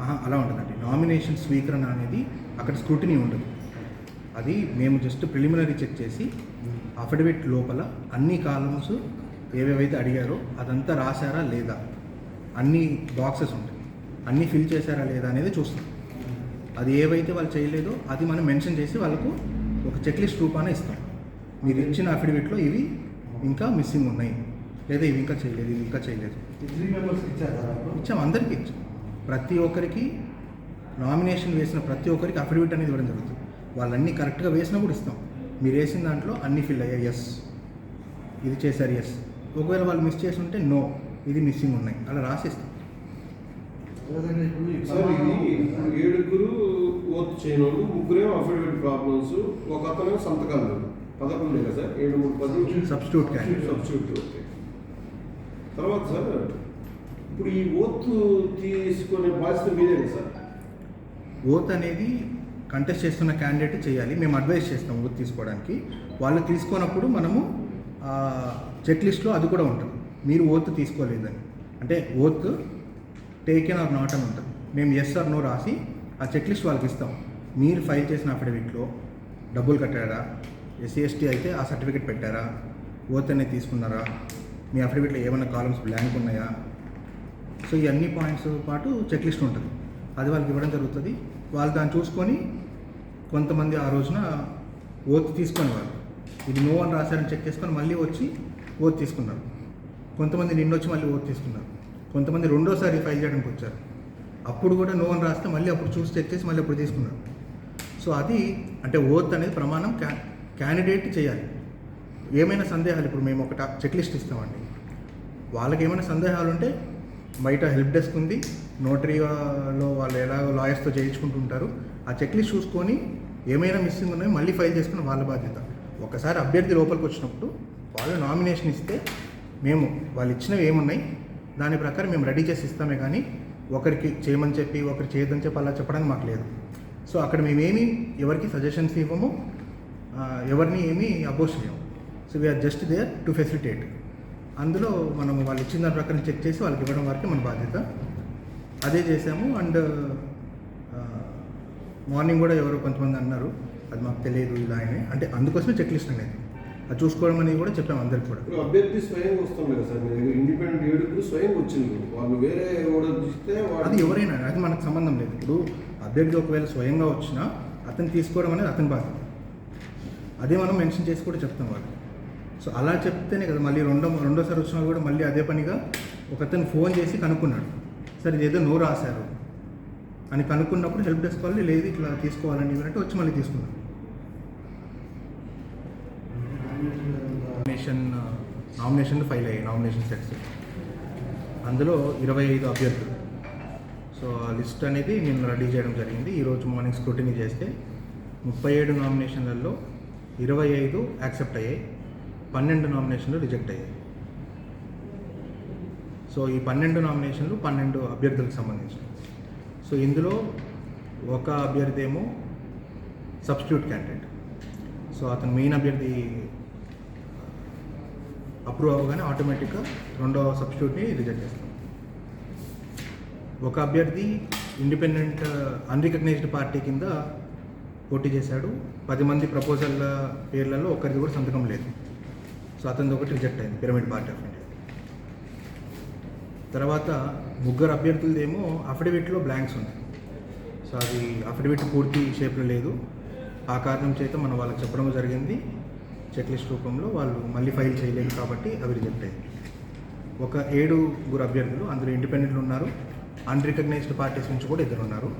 ఆహా, అలా ఉండదండి నామినేషన్ స్వీకరణ అనేది అక్కడ స్క్రూటినీ ఉండదు. అది మేము జస్ట్ ప్రిలిమినరీ చెక్ చేసి అఫిడవిట్ లోపల అన్ని కాలమ్స్ ఏవేవైతే అడిగారో అదంతా రాశారా లేదా? అన్ని బాక్సెస్ ఉంటాయి. అన్నీ ఫిల్ చేశారా లేదా అనేది చూస్తాం. అది ఏవైతే వాళ్ళు చేయలేదో అది మనం మెన్షన్ చేసి వాళ్ళకు ఒక చెక్ లిస్ట్ రూపాన ఇస్తాం. మీరు ఇచ్చిన అఫిడవిట్లో ఇవి ఇంకా మిస్సింగ్ ఉన్నాయి. లేదా ఇవి ఇంకా చేయలేదు ఇవి ఇంకా చేయలేదు. త్రీ మెంబర్స్ ఇచ్చారు ఇచ్చాం అందరికీ ఇచ్చాం. ప్రతి ఒక్కరికి నామినేషన్ వేసిన ప్రతి ఒక్కరికి అఫిడవిట్ అనేది ఇవ్వడం జరుగుతుంది. వాళ్ళన్నీ కరెక్ట్గా వేసినప్పుడు ఇస్తాం. మీరు వేసిన దాంట్లో అన్ని ఫిల్ అయ్యాయి. ఎస్ ఇది చేశారు. ఎస్ ఒకవేళ వాళ్ళు మిస్ చేసి ఉంటే నో ఇది మిస్సింగ్ ఉన్నాయి. అలా రాసిస్తాం. సార్ ఇది ఏడుగురు ఓత్ చేయనోళ్ళు ముగ్గురేమో అఫిడవిట్ ప్రాబ్లమ్స్ ఒక అతను సంతకాలు పదకొండు కదా సార్? ఏడు మూడు పది. సబ్స్టిట్యూట్ సబ్స్టిట్యూట్ తర్వాత సార్ ఇప్పుడు ఈ ఓత్ తీసుకునే బాధ్యత మీదే సార్? ఓత్ అనేది కంటెస్ట్ చేస్తున్న క్యాండిడేట్ చేయాలి. మేము అడ్వైస్ చేస్తాం ఓత్ తీసుకోవడానికి. వాళ్ళు తీసుకున్నప్పుడు మనము చెక్ లిస్ట్లో అది కూడా ఉంటుంది. మీరు ఓత్ తీసుకోలేదని. అంటే ఓత్ టేకెన్ ఆర్ నాట్ అని ఉంటుంది. మేము ఎస్ ఆర్ నో రాసి ఆ చెక్ లిస్ట్ వాళ్ళకి ఇస్తాం. మీరు ఫైల్ చేసిన అఫిడవిట్లో డబ్బులు కట్టారా? ఎస్సీ ఎస్టీ అయితే ఆ సర్టిఫికేట్ పెట్టారా? ఓత్ అనేది తీసుకున్నారా? మీ అఫిడవిట్లో ఏమైనా కాలమ్స్ బ్లాంక్ ఉన్నాయా? సో ఈ అన్ని పాయింట్స్ పాటు చెక్ లిస్ట్ ఉంటుంది. అది వాళ్ళకి ఇవ్వడం జరుగుతుంది. వాళ్ళు దాన్ని చూసుకొని కొంతమంది ఆ రోజున ఓత్ తీసుకొని వాళ్ళు. ఇది నో అని రాశారని చెక్ చేసుకొని మళ్ళీ వచ్చి ఓత్ తీసుకున్నారు. కొంతమంది నిన్నొచ్చి మళ్ళీ ఓత్ తీసుకున్నారు. కొంతమంది రెండోసారి ఫైల్ చేయడానికి వచ్చారు. అప్పుడు కూడా నో అని రాస్తే మళ్ళీ అప్పుడు చూసి చెక్ చేసి మళ్ళీ అప్పుడు తీసుకున్నారు. సో అది అంటే ఓత్ అనేది ప్రమాణం క్యా క్యాండిడేట్ చేయాలి. ఏమైనా సందేహాలు ఇప్పుడు మేము ఒక చెక్ లిస్ట్ ఇస్తామండి. వాళ్ళకి ఏమైనా సందేహాలు ఉంటే బయట హెల్ప్ డెస్క్ ఉంది. నోటరీలో వాళ్ళు ఎలా లాయర్స్తో చేయించుకుంటుంటారు. ఆ చెక్ లిస్ట్ చూసుకొని ఏమైనా మిస్సింగ్ ఉన్నాయో మళ్ళీ ఫైల్ చేసుకుని వాళ్ళ బాధ్యత. ఒకసారి అభ్యర్థి లోపలికి వచ్చినప్పుడు వాళ్ళు నామినేషన్ ఇస్తే మేము వాళ్ళు ఇచ్చినవి ఏమున్నాయి? దాని ప్రకారం మేము రెడీ చేసి ఇస్తామే కానీ ఒకరికి చేయమని చెప్పి ఒకరికి చేయొద్దని చెప్పి అలా చెప్పడానికి మాకు లేదు. సో అక్కడ మేమేమి ఎవరికి సజెషన్స్ ఇవ్వము. ఎవరిని ఏమీ అపోజ్ చేయము. So we're just there to facilitate అందులో మనం వాళ్ళు ఇచ్చిన దాని ప్రకారం చెక్ చేసి వాళ్ళకి ఇవ్వడం వరకే మన బాధ్యత. అదే చేసాము అండ్ మార్నింగ్ కూడా ఎవరో కొంతమంది అన్నారు. అది మాకు తెలియదు ఇలా అని అంటే అందుకోసమే చెక్ లిస్ట్ అనేది. అది చూసుకోవడం అనేది కూడా చెప్పాము అందరికి కూడా. అభ్యర్థి స్వయంగా వస్తాం కదా సార్ మీ దగ్గర ఇండిపెండెంట్ ఏడుగురు స్వయంగా వచ్చింది వాళ్ళు వేరే ఇస్తే అది ఎవరైనా అది మనకు సంబంధం లేదు. ఇప్పుడు అభ్యర్థి ఒకవేళ స్వయంగా వచ్చినా అతను తీసుకోవడం అనేది అతని బాధ్యత. అదే మనం మెన్షన్ చేసి కూడా చెప్తాం వాళ్ళు సో అలా చెప్తేనే కదా మళ్ళీ రెండో రెండోసారి వచ్చినా కూడా మళ్ళీ అదే పనిగా ఒకతను ఫోన్ చేసి కనుక్కున్నాడు. సరే ఇదేదో నో రాశారు. అని కనుక్కున్నప్పుడు హెల్ప్ డెస్క్ వాళ్ళు లేదు ఇట్లా తీసుకోవాలని అంటే వచ్చి మళ్ళీ తీసుకున్నాం నామినేషన్ నామినేషన్ ఫైల్ అయ్యాయి నామినేషన్ సెట్స్ అందులో ఇరవై ఐదు అభ్యర్థులు. సో ఆ లిస్ట్ అనేది నేను రెడీ చేయడం జరిగింది. ఈరోజు మార్నింగ్ స్క్రూటినీ చేస్తే ముప్పై ఏడు నామినేషన్లలో ఇరవై ఐదు యాక్సెప్ట్ అయ్యాయి. పన్నెండు నామినేషన్లు రిజెక్ట్ అయ్యాయి. సో ఈ పన్నెండు నామినేషన్లు పన్నెండు అభ్యర్థులకు సంబంధించి. సో ఇందులో ఒక అభ్యర్థి ఏమో సబ్స్టిట్యూట్ క్యాండిడేట్ సో అతను మెయిన్ అభ్యర్థి అప్రూవ్ అవ్వగానే ఆటోమేటిక్గా రెండో సబ్స్టిట్యూట్ని రిజెక్ట్ చేస్తాం. ఒక అభ్యర్థి ఇండిపెండెంట్ అన్రికగ్నైజ్డ్ పార్టీ కింద పోటీ చేశాడు. పది మంది ప్రపోజల్ పేర్లలో ఒకరిది కూడా సంతకం లేదు. సో అతనిది ఒకటి రిజెక్ట్ అయింది పిరమిడ్ పార్టీ ఆఫ్ ఇండియా. తర్వాత ముగ్గురు అభ్యర్థులదేమో అఫిడవిట్లో బ్లాంక్స్ ఉన్నాయి. సో అది అఫిడవిట్ పూర్తి షేప్లో లేదు. ఆ కారణం చేత మనం వాళ్ళకి చెప్పడం జరిగింది. చెక్ లిస్ట్ రూపంలో వాళ్ళు మళ్ళీ ఫైల్ చేయలేదు కాబట్టి అవి రిజెక్ట్ అయ్యాయి. ఒక ఏడుగురు అభ్యర్థులు అందులో ఇండిపెండెంట్లు ఉన్నారు. అన్రికగ్నైజ్డ్ పార్టీస్ నుంచి కూడా ఇద్దరు ఉన్నారు.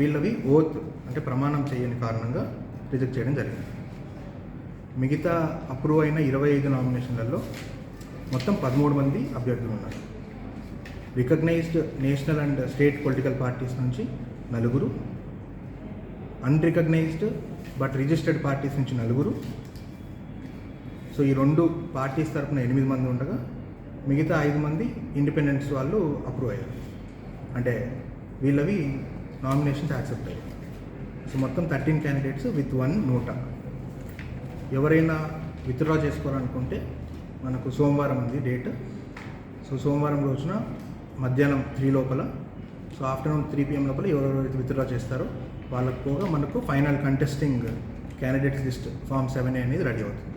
వీళ్ళవి ఓత్ అంటే ప్రమాణం చేయని కారణంగా రిజెక్ట్ చేయడం జరిగింది. మిగతా అప్రూవ్ అయిన ఇరవై ఐదు నామినేషన్లలో మొత్తం పదమూడు మంది అభ్యర్థులు ఉన్నారు. Recognised national and state political parties నుంచి నలుగురు అన్రికగ్నైజ్డ్ బట్ రిజిస్టర్డ్ పార్టీస్ నుంచి నలుగురు. సో ఈ రెండు పార్టీస్ తరపున ఎనిమిది మంది ఉండగా మిగతా ఐదు మంది ఇండిపెండెన్స్ వాళ్ళు అప్రూవ్ అయ్యారు. అంటే వీళ్ళవి నామినేషన్స్ యాక్సెప్ట్ అయ్యాయి. సో మొత్తం thirteen candidates with one NOTA. ఎవరైనా విత్డ్రా చేసుకోవాలనుకుంటే మనకు సోమవారం ఉంది డేట్ సో సోమవారం రోజున మధ్యాహ్నం త్రీ లోపల సో ఆఫ్టర్నూన్ త్రీ పిఎం లోపల ఎవరెవరైతే విత్డ్రా చేస్తారో వాళ్ళకు పోగా మనకు final contesting candidates list form seven అనేది రెడీ అవుతుంది.